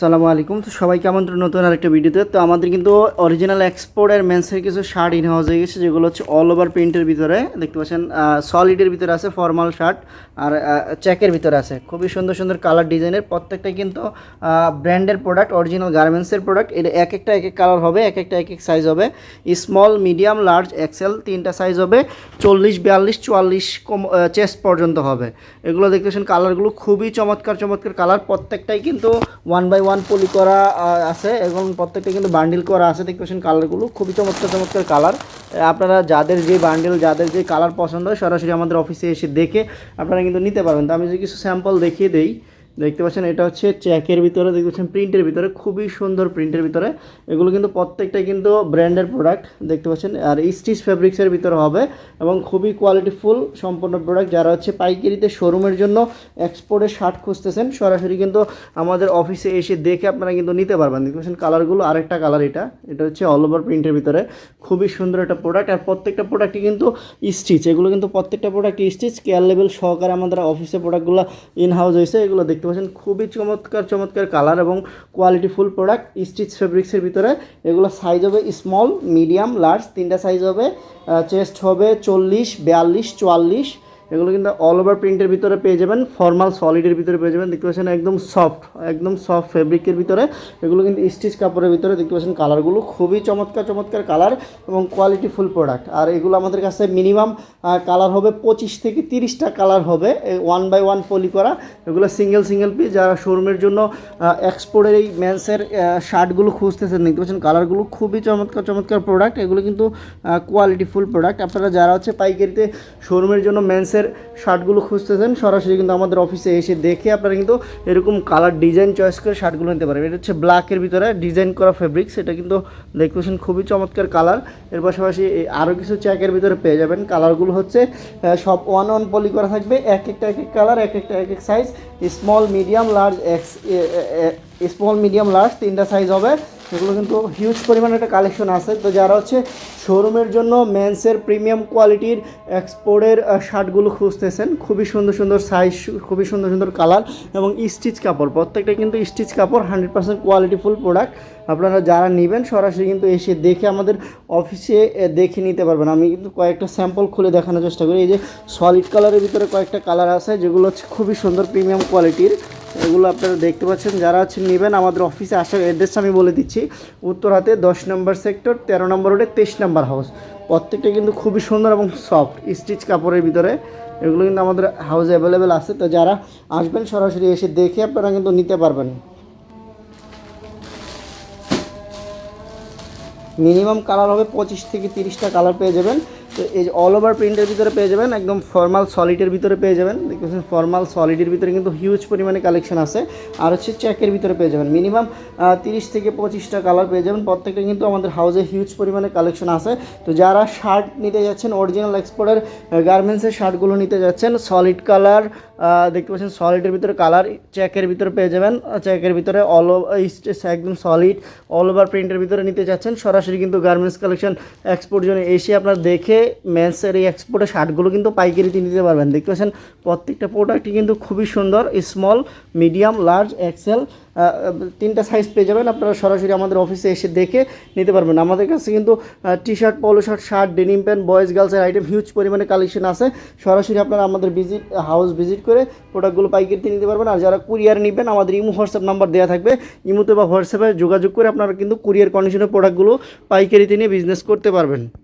সালামু আলাইকুম। তো সবাইকে আমন্ত্রণ, নতুন আরেকটা ভিডিওতে। তো আমাদের কিন্তু অরিজিনাল এক্সপোর্টের মেন্সের কিছু শার্ট ইন হাউস হয়ে গেছে, যেগুলো হচ্ছে অল ওভার প্রিন্টের ভিতরে। দেখতে পাচ্ছেন সলিডের ভিতরে আছে ফর্মাল শার্ট আর চেকের ভিতরে আছে। খুবই সুন্দর সুন্দর কালার ডিজাইনের প্রত্যেকটাই কিন্তু ব্র্যান্ডের প্রোডাক্ট অরিজিনাল গার্মেন্টসের প্রোডাক্ট এটা এক একটা, এক এক কালার হবে, এক একটা, এক এক সাইজ হবে। স্মল মিডিয়াম লার্জ এক্সেল তিনটা সাইজ হবে। চল্লিশ, বিয়াল্লিশ, চুয়াল্লিশ কম চেস্ট পর্যন্ত হবে। এগুলো দেখতে পাচ্ছেন কালারগুলো খুবই চমৎকার চমৎকার কালার প্রত্যেকটাই কিন্তু ওয়ান বাই ওয়ান পলি করা আছে এবং প্রত্যেকটা কিন্তু বান্ডিল করা আছে, দেখতে পাচ্ছেন কালারগুলো খুবই চমৎকার চমৎকার কালার আপনারা যাদের যে বান্ডিল যাদের যে কালার পছন্দ হয়, সরাসরি আমাদের অফিসে এসে দেখে আপনারা কিন্তু নিতে পারবেন। তো আমি যদি কিছু স্যাম্পল দেখিয়ে দেই দেখতে পাচ্ছেন, এটা হচ্ছে চেকের ভিতরে, দেখতে পাচ্ছেন প্রিন্টের ভিতরে, খুবই সুন্দর প্রিন্টের ভিতরে। এগুলো কিন্তু প্রত্যেকটাই কিন্তু ব্র্যান্ডের প্রোডাক্ট, দেখতে পাচ্ছেন, আর স্টিচ ফেব্রিক্সের ভিতরে হবে এবং খুবই কোয়ালিটিফুল সম্পূর্ণ প্রোডাক্ট যারা হচ্ছে পাইকারিতে শোরুমের জন্য এক্সপোর্টের শার্ট খুঁজতেছেন, সরাসরি কিন্তু আমাদের অফিসে এসে দেখে আপনারা কিন্তু নিতে পারবেন। দেখতে পাচ্ছেন কালারগুলো আরেকটা কালার এটা এটা হচ্ছে অল ওভার প্রিন্টের ভিতরে। খুবই সুন্দর একটা প্রোডাক্ট আর প্রত্যেকটা প্রোডাক্টই কিন্তু স্টিচ এগুলো কিন্তু প্রত্যেকটা প্রোডাক্ট স্টিচ কেয়ার লেভেল সহকারে আমাদের অফিসে প্রোডাক্টগুলো ইন হাউস হয়েছে, এগুলো দেখতে পাচ্ছেন, খুবই চমৎকার চমৎকার কালার এবং কোয়ালিটি ফুল প্রোডাক্ট স্টিচ ফেব্রিক্সের ভিতরে। এগুলো সাইজ হবে স্মল মিডিয়াম লার্জ তিনটা সাইজ হবে চেস্ট হবে চল্লিশ, বিয়াল্লিশ, চুয়াল্লিশ। এগুলো কিন্তু অল ওভার প্রিন্টের ভিতরে পেয়ে যাবেন ফর্মাল সলিডের ভিতরে পেয়ে যাবেন দেখতে পাচ্ছেন একদম সফট একদম সফট ফেব্রিকের ভিতরে। এগুলো কিন্তু স্টিচ কাপড়ের ভিতরে, দেখতে পাচ্ছেন কালারগুলো খুবই চমৎকার চমৎকার কালার এবং কোয়ালিটি ফুল প্রোডাক্ট আর এগুলো আমাদের কাছে মিনিমাম কালার হবে পঁচিশ থেকে তিরিশটা কালার হবে ওয়ান বাই ওয়ান পলি করা। এগুলো সিঙ্গেল সিঙ্গেল পিস যারা শোরুমের জন্য এক্সপোর্টের এই ম্যান্সের শার্টগুলো খুঁজতেছেন, দেখতে পাচ্ছেন কালারগুলো খুবই চমৎকার চমৎকার প্রোডাক্ট এগুলো কিন্তু কোয়ালিটি ফুল প্রোডাক্ট আপনারা যারা হচ্ছে পাইকারিতে শোরুমের জন্য মেন্সের শার্টগুলো খুঁজতেছেন, সরাসরি কিন্তু আমাদের অফিসে এসে দেখে আপনারা কিন্তু এরকম কালার ডিজাইন চয়েস করে শার্টগুলো নিতে পারবেন। এটা হচ্ছে ব্ল্যাকের ভিতরে ডিজাইন করা ফেব্রিক সেটা কিন্তু দেখতে পাচ্ছেন খুবই চমৎকার কালারের পাশাপাশি আরও কিছু চেকের ভিতরে পেয়ে যাবেন। কালারগুলো হচ্ছে সব ওয়ান ওয়ান পলি করা থাকবে, এক একটা এক এক কালার এক একটা এক এক size small medium large X small medium large তিনটা সাইজ হবে। এগুলো কিন্তু হিউজ পরিমাণে একটা কালেকশন আছে। তো যারা হচ্ছে শোরুমের জন্য মেন্সের প্রিমিয়াম কোয়ালিটির এক্সপোর্টের শার্টগুলো খুঁজতেছেন, খুবই সুন্দর সুন্দর সাইজ খুবই সুন্দর সুন্দর কালার এবং স্টিচ কাপড়। প্রত্যেকটা কিন্তু স্টিচ কাপড় হান্ড্রেড পার্সেন্ট কোয়ালিটিফুল প্রোডাক্ট আপনারা যারা নেবেন, সরাসরি কিন্তু এসে দেখে আমাদের অফিসে দেখে নিতে পারবেন। আমি কিন্তু কয়েকটা স্যাম্পল খুলে দেখানোর চেষ্টা করি। এই যে সলিড কালারের ভিতরে কয়েকটা কালার আছে, যেগুলো হচ্ছে খুবই সুন্দর প্রিমিয়াম কোয়ালিটির এগুলো আপনারা দেখতে পাচ্ছেন। যারা হচ্ছে নেবেন, আমাদের অফিসে আসার অ্যাড্রেস আমি বলে দিচ্ছি। উত্তর হাতে দশ নম্বর সেক্টর তেরো নম্বর রোডে তেইশ নম্বর হাউস প্রত্যেকটা কিন্তু খুবই সুন্দর এবং সফট স্টিচ কাপড়ের ভিতরে। এগুলো কিন্তু আমাদের হাউসে অ্যাভেলেবেল আছে। তো যারা আসবেন সরাসরি এসে দেখে আপনারা কিন্তু নিতে পারবেন। মিনিমাম কালার হবে পঁচিশ থেকে তিরিশটা কালার পেয়ে যাবেন। তো এই অল ওভার প্রিন্টের ভিতরে পেয়ে যাবেন, একদম ফর্মাল সলিডের ভিতরে পেয়ে যাবেন। দেখতেছেন ফর্মাল সলিডের ভিতরে কিন্তু হিউজ পরিমাণে কালেকশন আছে। আর হচ্ছে চেকের ভিতরে পেয়ে যাবেন। মিনিমাম তিরিশ থেকে পঁচিশটা কালার পেয়ে যাবেন। প্রত্যেকটা কিন্তু আমাদের হাউসে হিউজ পরিমাণে কালেকশন আছে। তো যারা শার্ট নিতে যাচ্ছেন অরিজিনাল এক্সপোর্টের গার্মেন্টসের শার্টগুলো নিতে যাচ্ছেন সলিড কালার দেখতে পাচ্ছেন সলিডের ভিতরে কালার চেকের ভিতরে পেয়ে যাবেন। চেকের ভিতরে অল একদম সলিড অল ওভার প্রিন্টের ভিতরে নিতে যাচ্ছেন। সরাসরি কিন্তু গার্মেন্টস কালেকশন এক্সপোর্ট জন্য এসে আপনার দেখে মেন্সের এই এক্সপোর্টের শার্টগুলো কিন্তু পাইকারিতে নিতে পারবেন। দেখতে পাচ্ছেন, প্রত্যেকটা প্রোডাক্টই কিন্তু খুবই সুন্দর স্মল মিডিয়াম লার্জ এক্সেল তিনটা সাইজ পেয়ে যাবেন। আপনারা সরাসরি আমাদের অফিসে এসে দেখে নিতে পারবেন। আমাদের কাছে কিন্তু T shirt polo shirt shirt denim pant boys গার্লসের item huge পরিমাণে কালেকশন আছে। সরাসরি আপনারা আমাদের ভিজিট হাউস ভিজিট করে প্রোডাক্টগুলো পাইকারিতে নিতে পারবেন। আর যারা কুরিয়ার নেবেন, আমাদের ইমো, হোয়াটসঅ্যাপ নাম্বার দেওয়া থাকবে। ইমোতে বা হোয়াটসঅ্যাপে যোগাযোগ করে আপনারা কিন্তু কুরিয়ার কন্ডিশনের প্রোডাক্টগুলো পাইকারিতে নিয়ে বিজনেস করতে পারবেন।